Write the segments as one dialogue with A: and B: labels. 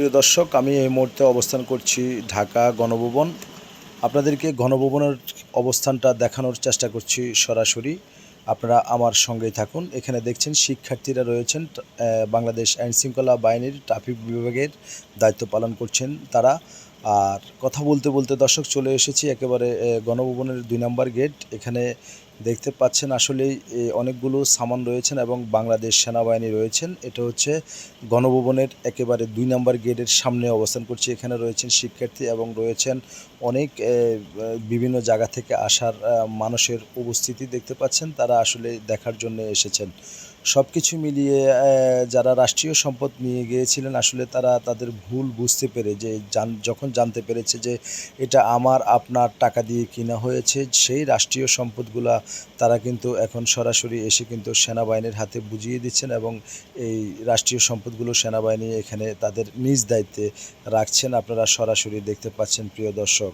A: প্রিয় দর্শক, আমি এই মুহূর্তে অবস্থান করছি ঢাকা গণভবন। আপনাদেরকে গণভবনের অবস্থানটা দেখানোর চেষ্টা করছি সরাসরি। আপনারা আমার সঙ্গেই থাকুন। এখানে দেখছেন শিক্ষার্থীরা রয়েছেন বাংলাদেশ আইন শৃঙ্খলা বাহিনীর ট্রাফিক বিভাগের দায়িত্ব পালন করছেন তারা। আর কথা বলতে বলতে দর্শক চলে এসেছি একেবারে গণভবনের দুই নম্বর গেট। এখানে দেখতে পাচ্ছেন আসলেই এ, অনেকগুলো সামান রয়েছেন এবং বাংলাদেশ সেনাবাহিনী রয়েছেন। এটা হচ্ছে গণভবনের একেবারে দুই নম্বর গেটের সামনে অবস্থান করছি। এখানে রয়েছেন শিক্ষার্থী এবং রয়েছেন অনেক বিভিন্ন জায়গা থেকে আসার মানুষের উপস্থিতি দেখতে পাচ্ছেন। তারা আসলে দেখার জন্য এসেছেন। সব কিছু মিলিয়ে যারা রাষ্ট্রীয় সম্পদ নিয়ে গিয়েছিলেন, আসলে তারা তাদের ভুল বুঝতে পেরে যে যখন জানতে পেরেছে যে, এটা আমার, আপনার টাকা দিয়ে কিনা হয়েছে, সেই রাষ্ট্রীয় সম্পদগুলা তারা কিন্তু এখন সরাসরি এসে কিন্তু সেনাবাহিনীর হাতে বুঝিয়ে দিচ্ছেন এবং এই রাষ্ট্রীয় সম্পদগুলো সেনাবাহিনী এখানে তাদের নিজ দায়িত্বে রাখছেন। আপনারা সরাসরি দেখতে পাচ্ছেন, প্রিয় দর্শক।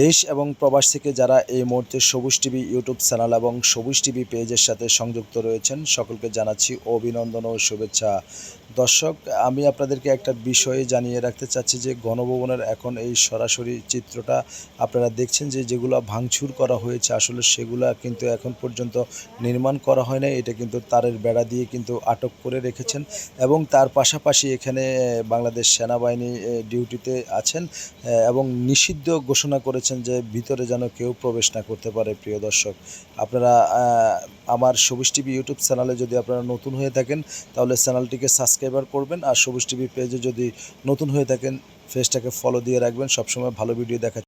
A: দেশ এবং প্রবাস থেকে যারা এই মুহূর্তে সবুজ টিভি ইউটিউব চ্যানেল এবং সবুজ টিভি পেজের সাথে সংযুক্ত রয়েছেন, সকলকে জানাচ্ছি অভিনন্দন ও শুভেচ্ছা। দর্শক, আমি আপনাদেরকে একটা বিষয়ে জানিয়ে রাখতে চাচ্ছি যে, গণভবনের এখন এই সরাসরি চিত্রটা আপনারা দেখছেন যে, যেগুলো ভাঙচুর করা হয়েছে, আসলে সেগুলা কিন্তু এখন পর্যন্ত নির্মাণ করা হয় না এটা কিন্তু তারের বেড়া দিয়ে কিন্তু আটক করে রেখেছেন এবং তার পাশাপাশি এখানে বাংলাদেশ সেনাবাহিনী ডিউটিতে আছেন এবং নিষিদ্ধ ঘোষণা করেছেন যে ভিতরে যেন কেউ প্রবেশ না করতে পারে, প্রিয় দর্শক। আপনারা আমার সবুজ টিভি ইউটিউব চ্যানেলে যদি আপনারা নতুন হয়ে থাকেন, তাহলে চ্যানেলটিকে সাবস্ক্রাইবার করবেন আর সবুজ টিভি পেজে যদি নতুন হয়ে থাকেন ফেসটাকে ফলো দিয়ে রাখবেন। সবসময় ভালো ভিডিও দেখা